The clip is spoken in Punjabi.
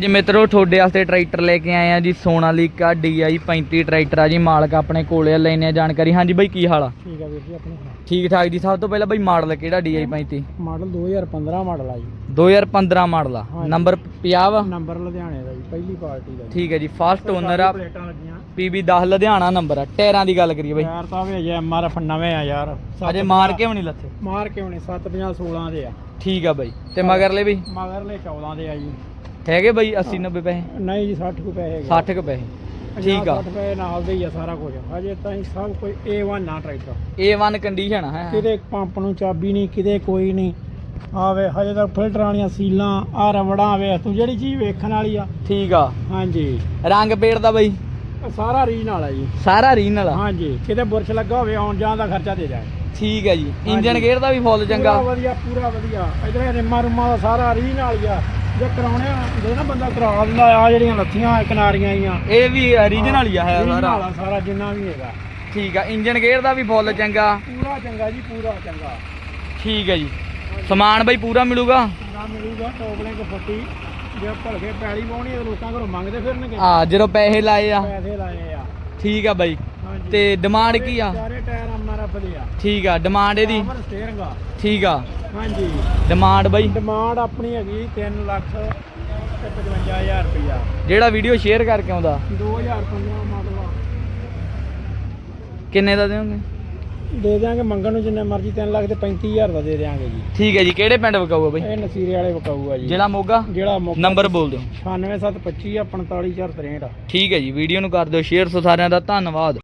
ਅੱਜ ਮਿੱਤਰੋ ਤੁਹਾਡੇ ਵਾਸਤੇ ਟਰੈਕਟਰ ਲੈ ਕੇ ਆਏ ਆ ਜੀ ਸੋਨਾਲੀਕਾ DI 35 ਟਰੈਕਟਰ ਆ ਜੀ ਮਾਲਕ ਆਪਣੇ ਕੋਲੇ ਲੈਣੇ ਆ ਜਾਣਕਾਰੀ। ਹਾਂਜੀ ਬਾਈ ਕੀ ਹਾਲ ਆ? ਠੀਕ ਆ ਵੀਰ ਜੀ ਆਪਣੇ ਠੀਕ ਠਾਕ ਜੀ ਸਭ ਤੋਂ ਪਹਿਲਾਂ ਬਾਈ ਮਾਡਲ ਕਿਹੜਾ DI 35 ਮਾਡਲ 2015 ਮਾਡਲ ਆ ਜੀ। 2015 ਮਾਡਲ ਆ। ਨੰਬਰ 50 ਵਾ? ਨੰਬਰ ਲੁਧਿਆਣੇ ਦਾ ਜੀ ਪਹਿਲੀ ਪਾਰਟੀ ਦਾ ਠੀਕ ਹੈ ਜੀ ਫਸਟ ਓਨਰ ਆ। PB 10 ਲੁਧਿਆਣਾ ਨੰਬਰ ਆ। ਟਾਇਰਾਂ ਦੀ ਗੱਲ ਕਰੀਏ ਬਾਈ। ਯਾਰ ਤਾਂ ਵੇ ਜੇ ਐਮਆਰਐਫ ਨਵੇਂ ਆ ਯਾਰ। ਅਜੇ ਮਾਰ ਕੇ ਵੀ ਨਹੀਂ ਲੱਥੇ। ਮਾਰ ਕੇ ਹੁਣੇ 750 16 ਦੇ ਆ। ਠੀਕ ਆ ਬਾਈ। ਤੇ ਮਗਰਲੇ ਵੀ? ਮਗਰਲੇ 14 ਦੇ ਆ ਜੀ। ਹੈਗੇ ਬਾਈ 80 90 ਪੈਸੇ? ਨਹੀਂ ਜੀ 60 ਕੁ ਪੈਸੇ ਹੈਗੇ 60 ਕੁ ਪੈਸੇ। ਠੀਕ ਆ। 60 ਪੈਸੇ ਨਾਲ ਦੇ ਹੀ ਆ ਸਾਰਾ ਕੁਝ। ਅਜੇ ਤਾਂ ਹੀ ਸਭ ਕੁਝ A1 ਨਾ ਟਰੈਕਟਰ A1 ਕੰਡੀਸ਼ਨ ਆ ਹੈ ਕਿਤੇ ਪੰਪ ਨੂੰ ਚਾਬੀ ਨਹੀਂ ਕਿਤੇ ਕੋਈ ਨਹੀਂ। ਆਵੇ ਹਜੇ ਤਾਂ ਫਿਲਟਰ ਵਾਲੀਆਂ ਸੀਲਾਂ ਆ ਰਵੜਾਂ ਵੇਖ ਤੂੰ ਜਿਹੜੀ ਚੀਜ਼ ਵੇਖਣ ਵਾਲੀ ਆ। ਠੀਕ ਆ। ਹਾਂਜੀ। ਰੰਗ ਪੇੜ ਦਾ ਬਾਈ? ਸਾਰਾ ਰੀਨ ਵਾਲਾ ਜੀ। ਸਾਰਾ ਰੀਨਲ ਆ ਹਾਂਜੀ। ਕਿਤੇ ਬੁਰਸ਼ ਲੱਗਾ ਹੋਵੇ ਆਉਣ ਜਾਣ ਦਾ ਖਰਚਾ ਦੇ ਜਾਏ ਠੀਕ ਹੈ ਜੀ। ਇੰਜਨ ਹਾਂਜੀ। ਗੇਅਰ ਦਾ ਵੀ ਫੁੱਲ ਚੰਗਾ। ਪੂਰਾ ਵਧੀਆ ਪੂਰਾ ਵਧੀਆ। ਇਧਰ ਰਿਮਾ ਰੁਮਾ ਦਾ ਸਾਰਾ ਰੀਨ ਵਾਲੀ ਆ। ਜੇ ਕਰਾਉਣੇ ਆ ਜੇ ਨਾ ਬੰਦਾ ਕਰਾ ਦਿੰਦਾ ਆ ਜਿਹੜੀਆਂ ਲੱਥੀਆਂ ਕਿਨਾਰੀਆਂ ਆਈਆਂ। ਇਹ ਵੀ ਓਰੀਜਨਲ ਹੀ ਆ ਹੈ ਸਾਰਾ। ਸਾਰਾ ਜਿੰਨਾ ਵੀ ਹੈਗਾ। ਠੀਕ ਆ ਇੰਜਨ ਗੇਅਰ ਦਾ ਵੀ ਫੁੱਲ ਚੰਗਾ। ਪੂਰਾ ਚੰਗਾ ਜੀ ਪੂਰਾ ਚੰਗਾ। ਠੀਕ ਹੈ ਜੀ। ਸਮਾਨ ਬਾਈ ਪੂਰਾ ਮਿਲੂਗਾ? ਪੂਰਾ ਮਿਲੂਗਾ ਟੋਪਲੇ ਕੋ ਫੱਟੀ। ਜੇ ਭਲਕੇ ਪੈਲੀ ਪਾਉਣੀ ਲੋਕਾਂ ਘਰੋਂ ਮੰਗਦੇ ਫਿਰਨਗੇ। ਆ ਜਦੋਂ ਪੈਸੇ ਲਾਏ ਆ। ਪੈਸੇ ਲਾਏ ਆ। ਠੀਕ ਆ ਬਾਈ। ਤੇ ਡਿਮਾਂਡ ਕੀ ਆ? ਸਾਰੇ ਟਾਇਰ ਅਮਰਾ ਦੇ ਆ। ਠੀਕ ਆ ਡਿਮਾਂਡ ਇਹਦੀ? ਪਾਵਰ ਸਟੀਅਰਿੰਗ ਆ। ਠੀਕ ਆ। ਹਾਂਜੀ। ਡਿਮਾਂਡ ਬਾਈ? ਡਿਮਾਂਡ ਆਪਣੀ ਹੈਗੀ 3 ਲੱਖ ਤੇ 55000 ਰੁਪਇਆ ਜਿਹੜਾ ਵੀਡੀਓ ਸ਼ੇਅਰ ਕਰਕੇ ਆਉਂਦਾ। 2015 ਮਾਡਲ ਆ। ਕਿੰਨੇ ਦਾ ਦੇਵੋਗੇ ਦੇ ਦਿਆਂਗੇ ਮੰਗਣ ਨੂੰ ਜਿੰਨੇ ਮਰਜ਼ੀ 3 ਲੱਖ ਤੇ 35000 ਦਾ ਦੇ ਦਿਆਂਗੇ ਜੀ। ਠੀਕ ਹੈ ਜੀ ਕਿਹੜੇ ਪਿੰਡ ਵਿਕਾਊਗਾ ਬਾਈ? ਇਹ ਨਸੀਰੇ ਵਾਲੇ ਵਿਕਾਊਗਾ ਜੀ। ਜਿਹੜਾ ਮੋਗਾ? ਜਿਹੜਾ ਮੌਕਾ ਨੰਬਰ ਬੋਲ ਦਿਓ। 96725 45463 ਠੀਕ ਹੈ ਜੀ ਵੀਡੀਓ ਨੂੰ ਕਰ ਦਿਓ ਸ਼ੇਅਰ ਸੋ ਸਾਰਿਆਂ ਦਾ ਧੰਨਵਾਦ।